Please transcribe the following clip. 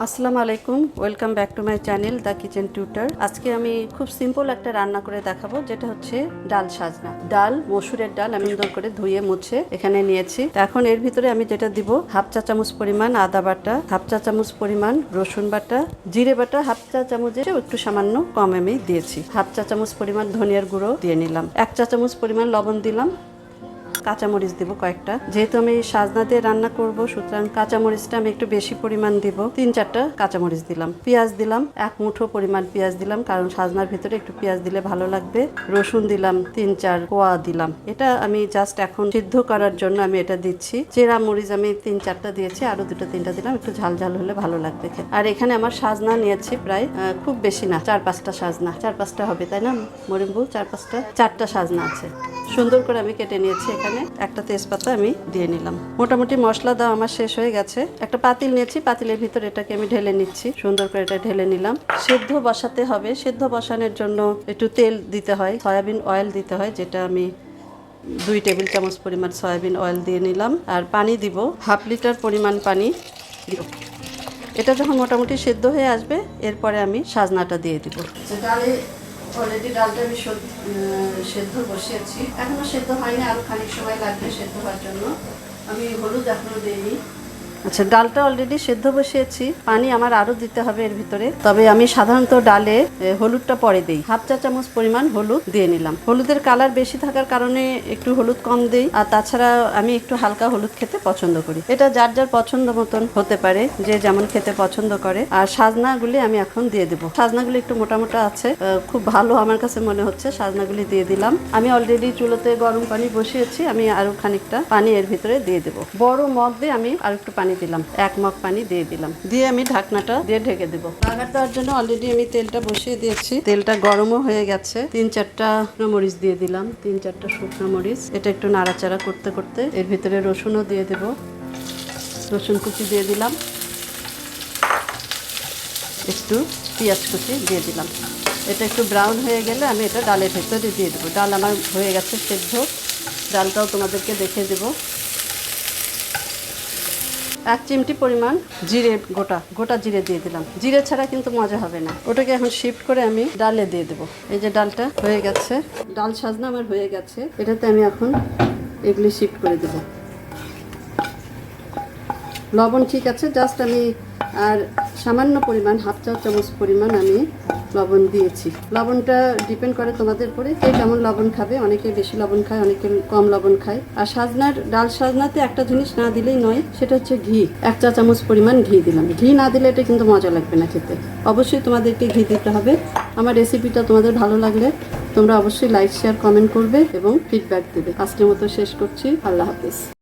আসসালামু আলাইকুম, welcome back to my channel the kitchen tutor. আজকে আমি খুব সিম্পল একটা রান্না করে দেখাবো, যেটা হচ্ছে ডাল সাজনা। ডাল, মসুরের ডাল আমি সুন্দর করে ধুয়ে মুছে এখানে নিয়েছি। এখন এর ভিতরে আমি যেটা দিব, হাফ চা চামচ পরিমাণ আদা বাটা, হাফ চা চামচ পরিমাণ রসুন বাটা, জিরে বাটা হাফ চা চামচের একটু সামান্য কম আমি দিয়েছি। হাফ চা চামচ পরিমাণ ধনিয়ার গুঁড়ো দিয়ে নিলাম। এক চা চামচ পরিমাণ লবণ দিলাম। কাঁচামরিচ দিব কয়েকটা। যেহেতু আমি সাজনা দিয়ে রান্না করব, সুতরাং কাঁচামরিচটা আমি একটু বেশি পরিমাণ দিব। তিন চারটা কাঁচামরিচ দিলাম। পেঁয়াজ দিলাম, এক মুঠো পরিমাণ পেঁয়াজ দিলাম, কারণ সাজনার ভিতরে একটু পেঁয়াজ দিলে ভালো লাগবে। রসুন দিলাম, তিন চার কোয়া দিলাম। এটা আমি জাস্ট এখন সিদ্ধ করার জন্য আমি এটা দিচ্ছি। চেরা মরিচ আমি তিন চারটা দিয়েছি, আরও দুটো তিনটা দিলাম, একটু ঝাল ঝাল হলে ভালো লাগবে আর এখানে আমার সাজনা নিয়েছি প্রায় খুব বেশি না, চার পাঁচটা সাজনা। চার পাঁচটা হবে, তাই না, মরিম্বু? চার পাঁচটা, চারটা সাজনা আছে। সুন্দর করে আমি কেটে নিয়েছি এখানে। একটা তেজপাতা আমি দিয়ে নিলাম। মোটামুটি মশলা দেওয়া আমার শেষ হয়ে গেছে। একটা পাতিল নিয়েছি, পাতিলের ভিতর এটাকে আমি ঢেলে নিচ্ছি। সুন্দর করে এটা ঢেলে নিলাম। সেদ্ধ বসাতে হবে। সেদ্ধ বসানোর জন্য একটু তেল দিতে হয়, সয়াবিন অয়েল দিতে হয়, যেটা আমি দুই টেবিল চামচ পরিমাণ সয়াবিন অয়েল দিয়ে নিলাম। আর পানি দিব, হাফ লিটার পরিমাণ পানি দিব। এটা যখন মোটামুটি সেদ্ধ হয়ে আসবে, এরপরে আমি সাজনাটা দিয়ে দিব। অলরেডি ডালটা আমি সেদ্ধ বসিয়েছি। এখনও সেদ্ধ হয়নি আরও খানিক সময় লাগবে সেদ্ধ হওয়ার জন্য। আমি হলুদ এখনও দিইনি। আচ্ছা ডালটা অলরেডি সেদ্ধ বসিয়েছি। পানি আমার আরও দিতে হবে এর ভিতরে। তবে আমি সাধারণত ডালে হলুদটা পরে দিই। হাফ চা চামচ পরিমাণ হলুদ দিয়ে নিলাম। হলুদের কালার বেশি থাকার কারণে একটু হলুদ কম দিই। আর তাছাড়া আমি একটু হালকা হলুদ খেতে পছন্দ করি। এটা যার যার পছন্দ মতন হতে পারে, যে যেমন খেতে পছন্দ করে। আর সাজনাগুলি আমি এখন দিয়ে দেবো। সাজনাগুলি একটু মোটা মোটা আছে। খুব ভালো আমার কাছে মনে হচ্ছে। সাজনাগুলি দিয়ে দিলাম। আমি অলরেডি চুলোতে গরম পানি বসিয়েছি। আমি আরও খানিকটা পানি এর ভিতরে দিয়ে দেবো। বড় মগ দিয়ে আমি আর একটু পানি দিলাম, এক মগ পানি দিয়ে দিলাম। দিয়ে আমি ঢাকনাটা দিয়ে ঢেকে দেবো। বাগার দেওয়ার জন্য অলরেডি আমি তেলটা বসিয়ে দিয়েছি। তেলটা গরমও হয়ে গেছে। তিন চারটা মরিচ দিয়ে দিলাম। তিন চারটা শুকনো মরিচ। এটা একটু নাড়াচাড়া করতে করতে এর ভিতরে রসুনও দিয়ে দেবো। রসুন কুচি দিয়ে দিলাম। একটু পেঁয়াজ কুচি দিয়ে দিলাম। এটা একটু ব্রাউন হয়ে গেলে আমি এটা ডালের ভেতরে দিয়ে দেবো। ডাল আমার হয়ে গেছে সেদ্ধ। ডালটাও তোমাদেরকে দেখে দেবো। এক চিমটি পরিমাণ জিরে গোটা গোটা জিরে দিয়ে দিলাম। জিরে ছাড়া কিন্তু মজা হবে না। ওটাকে এখন শিফট করে আমি ডালে দিয়ে দেবো। এই যে ডালটা হয়ে গেছে, ডাল সাজনা আমার হয়ে গেছে। এটাতে আমি এখন এগুলি শিফট করে দেবো। লবণ ঠিক আছে জাস্ট আমি আর সামান্য পরিমাণ, হাফ চা চামচ পরিমাণ আমি লবণ দিয়েছি। লবণটা ডিপেন্ড করে তোমাদের উপরে কে কেমন লবণ খাবে। অনেকে বেশি লবণ খায়, অনেকে কম লবণ খায়। আর সাজনার, ডাল সাজনাতে একটা জিনিস না দিলেই নয়, সেটা হচ্ছে ঘি। এক চা চামচ পরিমাণ ঘি দিলাম। ঘি না দিলে এটা কিন্তু মজা লাগবে না খেতে। অবশ্যই তোমাদেরকে ঘি দিতে হবে। আমার রেসিপিটা তোমাদের ভালো লাগলে তোমরা অবশ্যই লাইক শেয়ার কমেন্ট করবে এবং ফিডব্যাক দেবে। আজকের মতো শেষ করছি। আল্লাহ হাফিজ।